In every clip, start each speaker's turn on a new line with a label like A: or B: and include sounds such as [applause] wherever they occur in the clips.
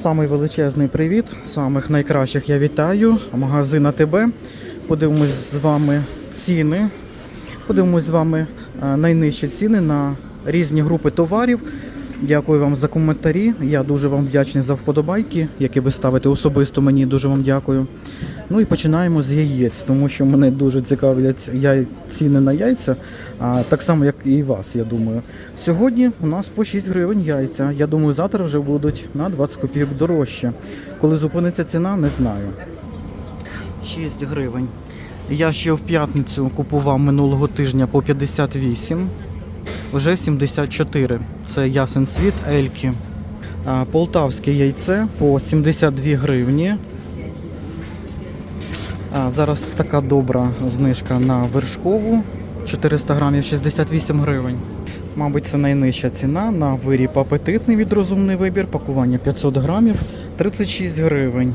A: Самий величезний привіт, самих найкращих я вітаю. Магазин АТБ. Подивимось з вами ціни. Подивимось з вами е, найнижчі ціни на різні групи товарів. Дякую вам за коментарі. Я дуже вам вдячний за вподобайки, які ви ставите особисто мені. Дуже вам дякую. Ну і починаємо з яєць, тому що мене дуже цікавлять яй... ціни на яйця, а, так само, як і вас, я думаю. Сьогодні у нас по 6 гривень яйця. Я думаю, завтра вже будуть на 20 копійок дорожче. Коли зупиниться ціна, не знаю. 6 гривень. Я ще в п'ятницю купував минулого тижня по 58, вже 74. Це ясен світ Ельки. Полтавське яйце по 72 гривні. А, зараз така добра знижка на вершкову 400 грамів 68 гривень. Мабуть, це найнижча ціна на виріб апетитний від розумний вибір. Пакування 500 грамів 36 гривень.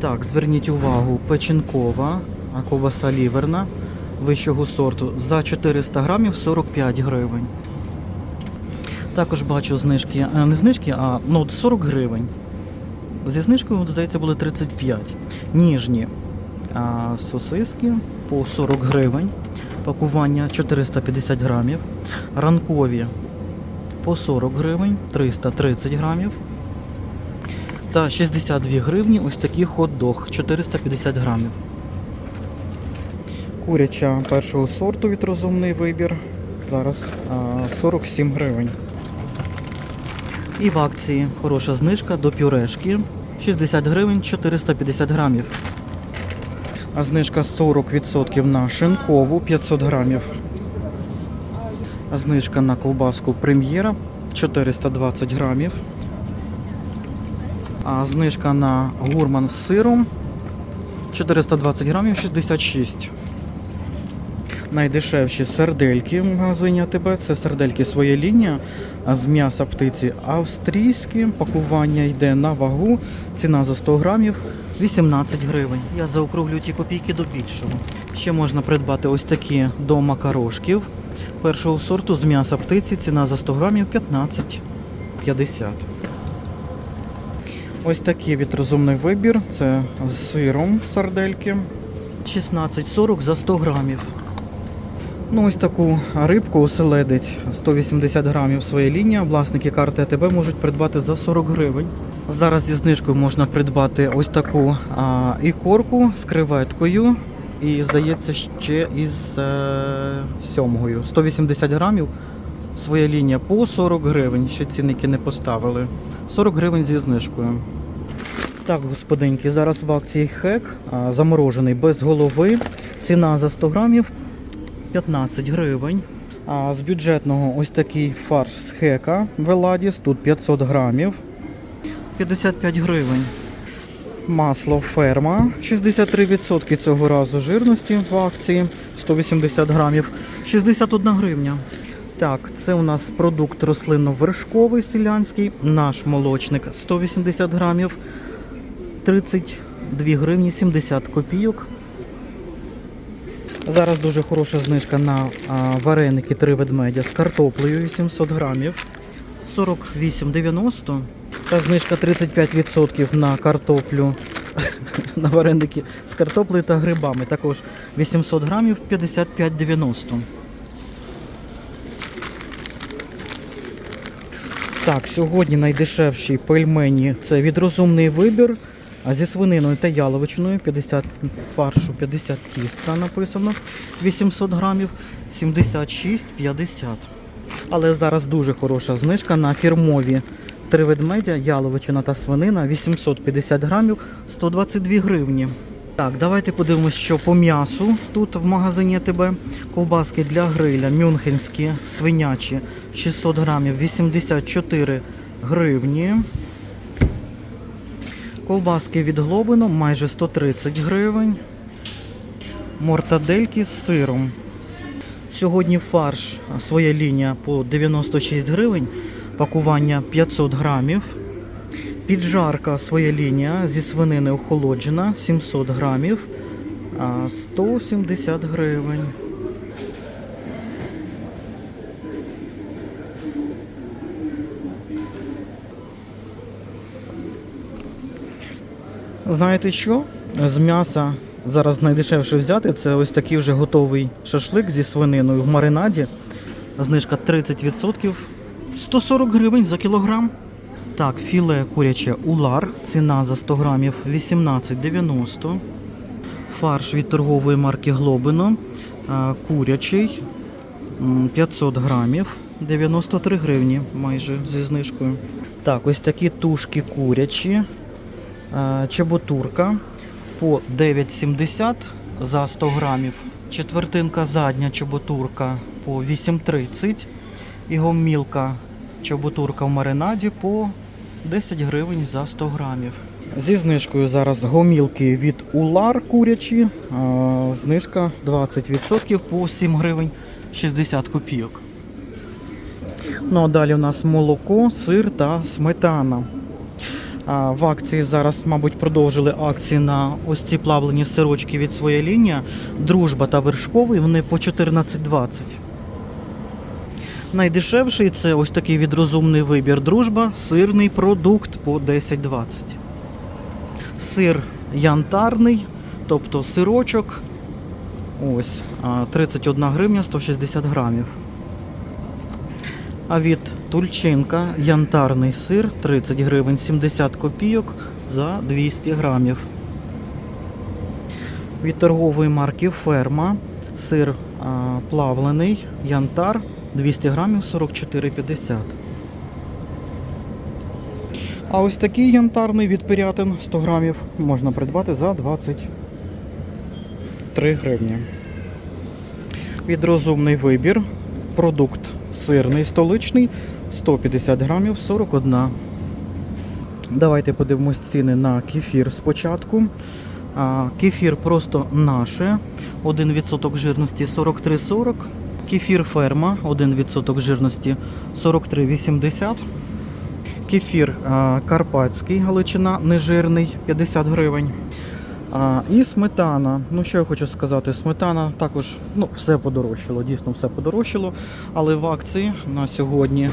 A: Так, зверніть увагу, печінкова, а ковбаса ліверна вищого сорту за 400 грамів 45 гривень. Також бачу знижки, е, не знижки, а ну, 40 гривень. Зі знижкою, здається, були 35. Ніжні а, сосиски по 40 гривень. Пакування 450 грамів. Ранкові по 40 гривень, 330 грамів. Та 62 гривні ось такий хот-дог 450 грамів. Куряча першого сорту від розумний вибір. Зараз 47 гривень. І в акції хороша знижка до пюрешки 60 гривень 450 грамів. А знижка 40% на шинкову 500 грамів. А знижка на ковбаску прем'єра 420 грамів. А знижка на гурман з сиром 420 грамів 66. Найдешевші сердельки в магазині АТБ. Це сердельки своя лінія з м'яса птиці австрійські. Пакування йде на вагу. Ціна за 100 грамів 18 гривень. Я заокруглю ті копійки до більшого. Ще можна придбати ось такі до макарошків першого сорту з м'яса птиці. Ціна за 100 грамів 15,50. Ось такий від розумний вибір. Це з сиром сардельки. 16,40 за 100 грамів. Ну, ось таку рибку оселедець 180 грамів своя лінія. Власники карти АТБ можуть придбати за 40 гривень. Зараз зі знижкою можна придбати ось таку а, ікорку з креветкою. І, здається, ще із е, сьомгою. 180 грамів. Своя лінія по 40 гривень. Ще цінники не поставили. 40 гривень зі знижкою. Так, господинки, зараз в акції хек заморожений без голови. Ціна за 100 грамів 15 гривень. А з бюджетного ось такий фарш з хека Веладіс, тут 500 грамів. 55 гривень. Масло ферма 63% цього разу жирності в акції 180 грамів, 61 гривня. Так, це у нас продукт рослинно-вершковий селянський, наш молочник 180 грамів, 32 гривні 70 копійок. Зараз дуже хороша знижка на вареники три ведмедя з картоплею 700 грамів 48,90 та знижка 35% на картоплю [laughs] на вареники з картоплею та грибами. Також 800 грамів 55,90. Так, сьогодні найдешевші пельмені це від розумний вибір. А зі свининою та яловичиною 50 фаршу, 50 тістка написано. 800 грамів 76,50. Але зараз дуже хороша знижка на фірмові три ведмедя, яловичина та свинина 850 грамів 122 гривні. Так, давайте подивимось, що по м'ясу тут в магазині АТБ. Ковбаски для гриля, мюнхенські, свинячі 600 грамів 84 гривні. Ковбаски від Глобино майже 130 гривень. Мортадельки з сиром. Сьогодні фарш своя лінія по 96 гривень. Пакування 500 грамів. Піджарка своя лінія зі свинини охолоджена 700 грамів. 170 гривень. Знаєте що? З м'яса зараз найдешевше взяти це ось такий вже готовий шашлик зі свининою в маринаді. Знижка 30%. 140 гривень за кілограм. Так, філе куряче улар. Ціна за 100 грамів 18,90. Фарш від торгової марки Глобино. Курячий 500 грамів. 93 гривні майже зі знижкою. Так, ось такі тушки курячі. Е, Чеботурка по 9,70 за 100 грамів. Четвертинка задня чеботурка по 8,30. І гомілка чеботурка в маринаді по 10 гривень за 100 грамів. Зі знижкою зараз гомілки від Улар курячі. е, Знижка 20% по 7 гривень 60 копійок. Ну а далі у нас молоко, сир та сметана. В акції зараз, мабуть, продовжили акції на ось ці плавлені сирочки від своєї лінії. Дружба та вершковий, вони по 14,20. Найдешевший це ось такий відрозумний вибір дружба, сирний продукт по 10,20. Сир янтарний, тобто сирочок. Ось 31 гривня 160 грамів. А від Тульчинка янтарний сир 30 гривень 70 копійок за 200 грамів. Від торгової марки Ферма сир а, плавлений янтар 200 грамів 44,50. А ось такий янтарний від Пирятин 100 грамів можна придбати за 23 гривні. Від розумний вибір. Продукт сирний столичний 150 грамів 41. Давайте подивимось ціни на кефір спочатку. Кефір просто наше. 1% жирності 43,40. Кефір ферма 1% жирності 43,80. Кефір карпатський галичина нежирний 50 гривень. А, і сметана. Ну, що я хочу сказати, сметана також ну, все подорожчало, дійсно все подорожчало. Але в акції на сьогодні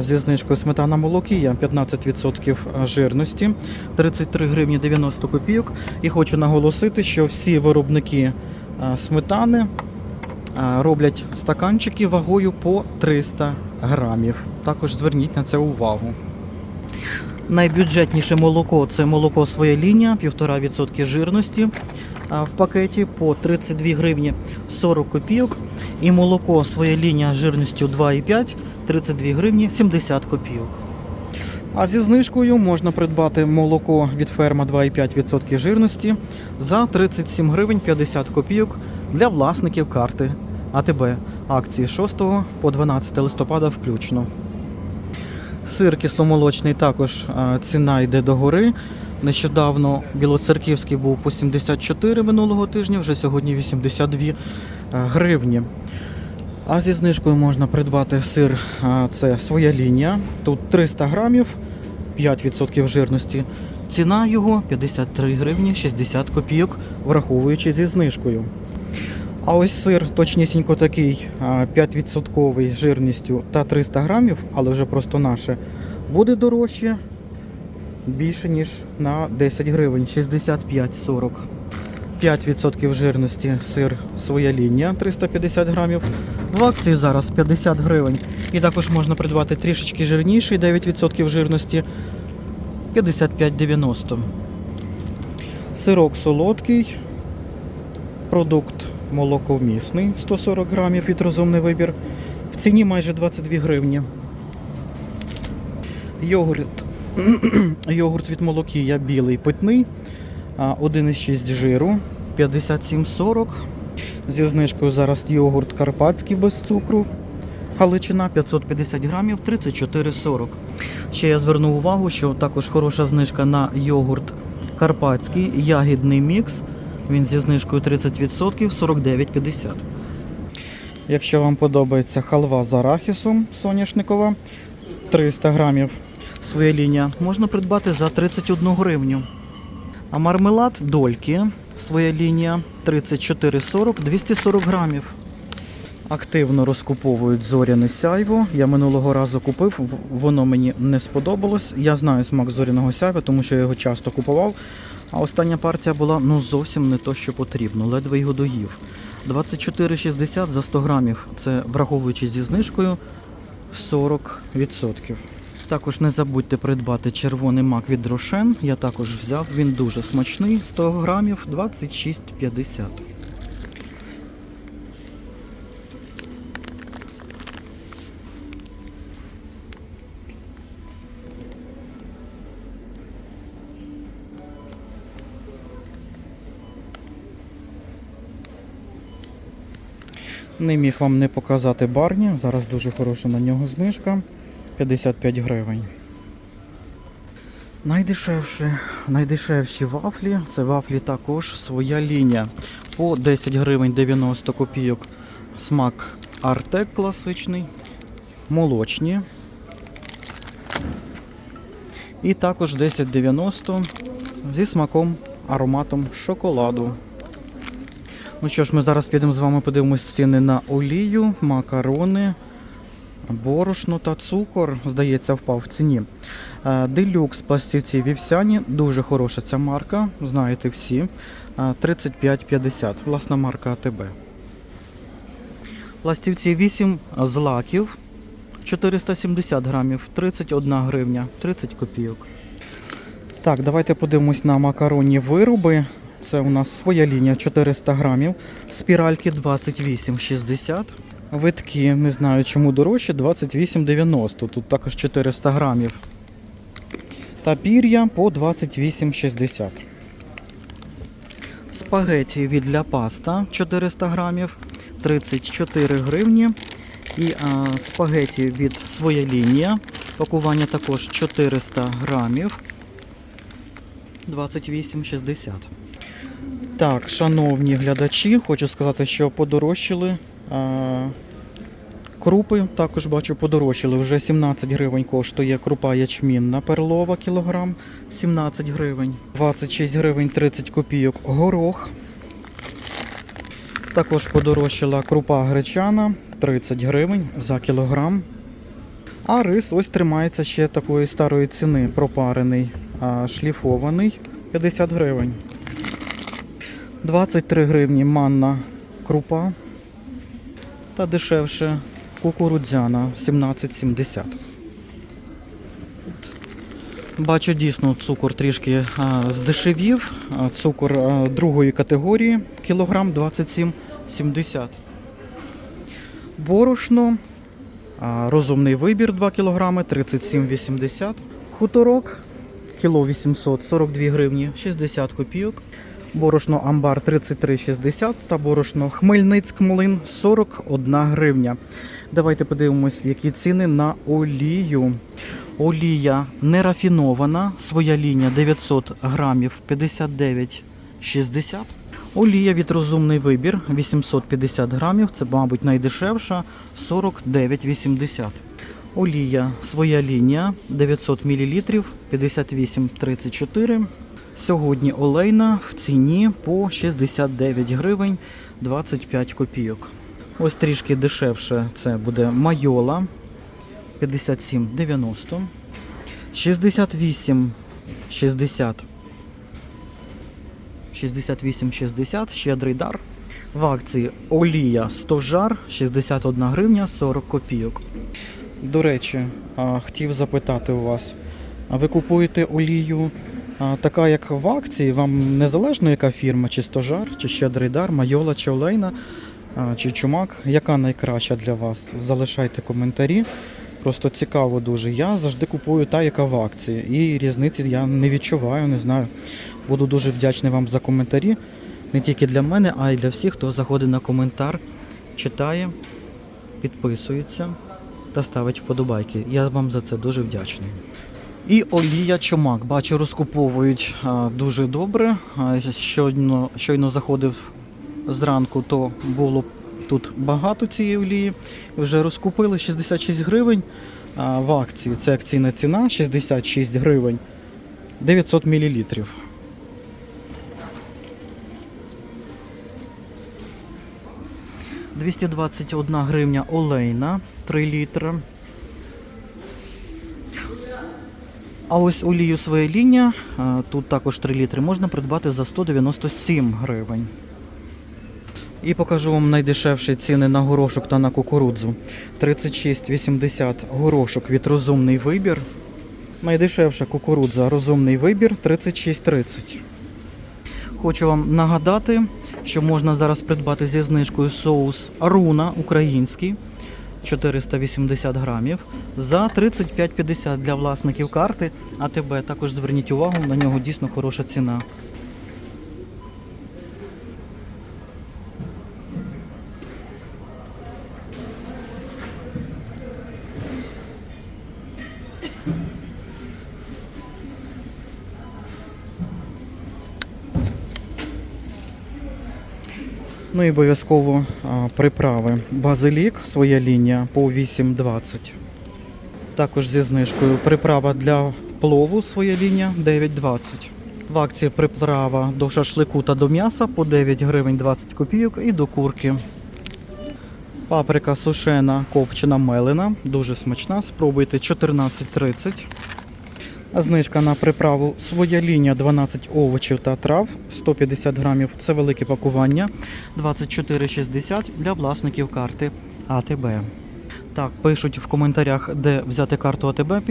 A: зі знижкою сметана молокія 15% жирності, 33 гривні 90 копійок. І хочу наголосити, що всі виробники сметани роблять стаканчики вагою по 300 грамів. Також зверніть на це увагу. Найбюджетніше молоко це молоко своя лінія, 1,5% жирності в пакеті по 32 гривні 40 копійок. І молоко своя лінія жирністю 2,5 32 гривні 70 копійок. А зі знижкою можна придбати молоко від ферма 2,5% жирності за 37 гривень 50 копійок для власників карти АТБ. Акції з 6 по 12 листопада включно. Сир кисломолочний також ціна йде догори. Нещодавно білоцерківський був по 74 минулого тижня, вже сьогодні 82 гривні. А зі знижкою можна придбати сир, це своя лінія. Тут 300 грамів, 5% жирності. Ціна його 53 гривні 60 копійок, враховуючи зі знижкою. А ось сир точнісінько такий 5% жирністю та 300 грамів, але вже просто наше, буде дорожче більше, ніж на 10 гривень, 65-40. 5% жирності сир своя лінія 350 грамів. В акції зараз 50 гривень. І також можна придбати трішечки жирніший 9% жирності 55,90. Сирок солодкий. Продукт молоковмісний 140 грамів від розумний вибір. В ціні майже 22 гривні. Йогурт. [clears throat] Йогурт від молокія білий питний. а, 1,6 жиру 57,40. Зі знижкою зараз йогурт карпатський без цукру. Галичина 550 грамів 34,40. Ще я звернув увагу, що також хороша знижка на йогурт карпатський, ягідний мікс. Він зі знижкою 30% 49,50. Якщо вам подобається халва з арахісом соняшникова 300 грамів своя лінія, можна придбати за 31 гривню. А мармелад дольки своя лінія 34,40 240 грамів. Активно розкуповують зоряне сяйво. Я минулого разу купив, воно мені не сподобалось. Я знаю смак зоряного сяйва, тому що я його часто купував. А остання партія була ну зовсім не то, що потрібно, ледве його доїв. 24,60 за 100 грамів. Це враховуючи зі знижкою 40%. Також не забудьте придбати червоний мак від Рошен. Я також взяв, він дуже смачний, 100 грамів 26,50. Не міг вам не показати барні. Зараз дуже хороша на нього знижка. 55 гривень. Найдешевші, найдешевші вафлі. Це вафлі також своя лінія. По 10 гривень 90 копійок. Смак Артек класичний. Молочні. І також 10,90 зі смаком ароматом шоколаду. Ну що ж, ми зараз підемо з вами подивимось ціни на олію, макарони, борошно та цукор, здається, впав в ціні. Е, Делюкс пластівці вівсяні, дуже хороша ця марка, знаєте всі. Е, 35,50, власна марка АТБ. Пластівці 8 злаків, 470 грамів, 31 гривня, 30 копійок. Так, давайте подивимось на макаронні вироби. Це у нас своя лінія 400 грамів. Спіральки 28,60. Витки, не знаю чому дорожче, 28,90. Тут також 400 грамів. Та пір'я по 28,60. Спагеті від ля паста 400 грамів, 34 гривні. І а, спагеті від своя лінія. Пакування також 400 грамів. 28,60. Так, шановні глядачі, хочу сказати, що подорожчали. Крупи також бачу подорожчали. Вже 17 гривень коштує крупа ячмінна перлова кілограм, 17 гривень. 26 гривень 30 копійок горох. Також подорожчала крупа гречана 30 гривень за кілограм. А рис ось тримається ще такої старої ціни, пропарений, шліфований 50 гривень. 23 гривні манна крупа та дешевше кукурудзяна 17,70. Бачу дійсно цукор трішки а, здешевів. А, цукор а, другої категорії кілограм 27,70. Борошно. а, Розумний вибір 2 кг 37,80. Хуторок кіло 842 гривні 60 копійок. Борошно Амбар 33,60 та борошно Хмельницьк Млин 41 гривня. Давайте подивимось, які ціни на олію. Олія нерафінована, своя лінія 900 грамів 59,60. Олія від розумний вибір 850 грамів, це, мабуть, найдешевша 49,80. Олія своя лінія 900 мл 58,34. Сьогодні олейна в ціні по 69 гривень 25 копійок. Ось трішки дешевше це буде майола 57,90. 68 60 68,60 щедрий дар. В акції олія 100 жар 61 гривня 40 копійок. До речі, хотів запитати у вас, а ви купуєте олію така, як в акції, вам незалежно яка фірма, чи стожар, чи щедрий дар, майола, чи олейна, чи чумак, яка найкраща для вас? Залишайте коментарі. Просто цікаво дуже. Я завжди купую та, яка в акції. І різниці я не відчуваю, не знаю. Буду дуже вдячний вам за коментарі. Не тільки для мене, а й для всіх, хто заходить на коментар, читає, підписується та ставить вподобайки. Я вам за це дуже вдячний. І олія чумак. Бачу, розкуповують дуже добре. Щойно, щойно заходив зранку, то було тут багато цієї олії. Вже розкупили 66 гривень. В акції це акційна ціна 66 гривень 900 мл. «221 гривня олейна 3 літри. А ось олію своя лінія, тут також 3 літри, можна придбати за 197 гривень. І покажу вам найдешевші ціни на горошок та на кукурудзу. 36,80 горошок від розумний вибір. Найдешевша кукурудза розумний вибір 36,30. Хочу вам нагадати, що можна зараз придбати зі знижкою соус Руна український 480 грамів за 35,50 для власників карти. АТБ також зверніть увагу, на нього дійсно хороша ціна. Ну і обов'язково приправи. Базилік, своя лінія по 8,20. Також зі знижкою приправа для плову, своя лінія 9,20. В акції приправа до шашлику та до м'яса по 9 гривень 20 копійок і до курки. Паприка сушена, копчена мелена, дуже смачна. Спробуйте 14,30. Знижка на приправу своя лінія 12 овочів та трав 150 грамів. Це велике пакування 24,60 для власників карти АТБ. Так, пишуть в коментарях, де взяти карту АТБ.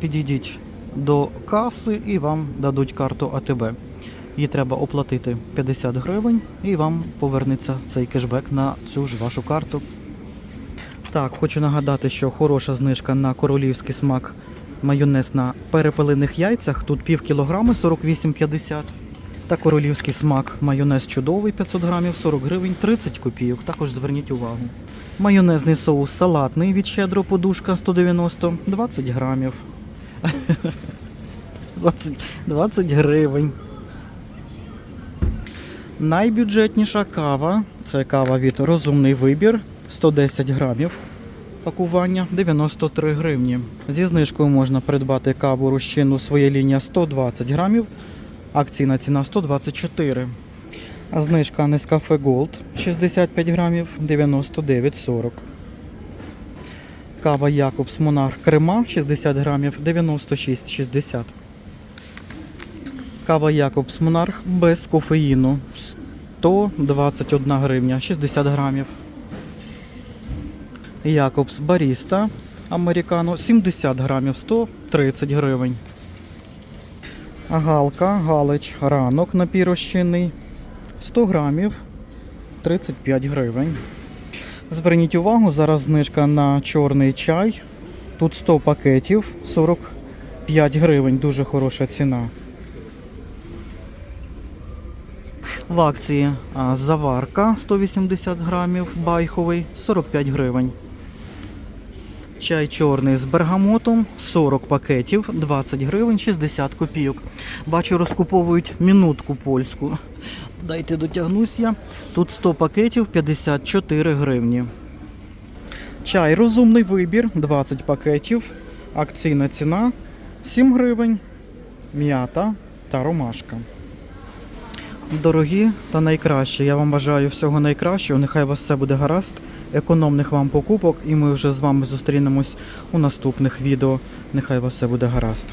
A: Підійдіть до каси і вам дадуть карту АТБ. Її треба оплатити 50 гривень і вам повернеться цей кешбек на цю ж вашу карту. Так, хочу нагадати, що хороша знижка на королівський смак майонез на перепелених яйцях. Тут пів кілограми 48,50. Та королівський смак майонез чудовий 500 грамів 40 гривень 30 копійок. Також зверніть увагу. Майонезний соус салатний від щедро подушка 190 20 грамів. [laughs] 20, 20 гривень. Найбюджетніша кава це кава від розумний вибір 110 грамів. Пакування 93 гривні. Зі знижкою можна придбати каву розчинну своя лінія 120 грамів. Акційна ціна 124. А знижка Nescafe Gold 65 грамів 99,40. Кава Якобс Монарх Крема 60 грамів 96,60. Кава Якобс Монарх без кофеїну 121 гривня 60 грамів. Якобс Баріста Американо 70 грамів 130 гривень. Галка Галич ранок напіврозчинний 100 грамів 35 гривень. Зверніть увагу, зараз знижка на чорний чай. Тут 100 пакетів 45 гривень, дуже хороша ціна. В акції заварка 180 грамів, байховий 45 гривень. Чай чорний з бергамотом 40 пакетів, 20 гривень 60 копійок. Бачу, розкуповують мінутку польську. Дайте дотягнусь я. Тут 100 пакетів 54 гривні. Чай розумний вибір 20 пакетів. Акційна ціна 7 гривень. М'ята та ромашка. Дорогі та найкращі. Я вам бажаю всього найкращого. Нехай вас все буде гаразд. Економних вам покупок, і ми вже з вами зустрінемось у наступних відео. Нехай вас все буде гаразд.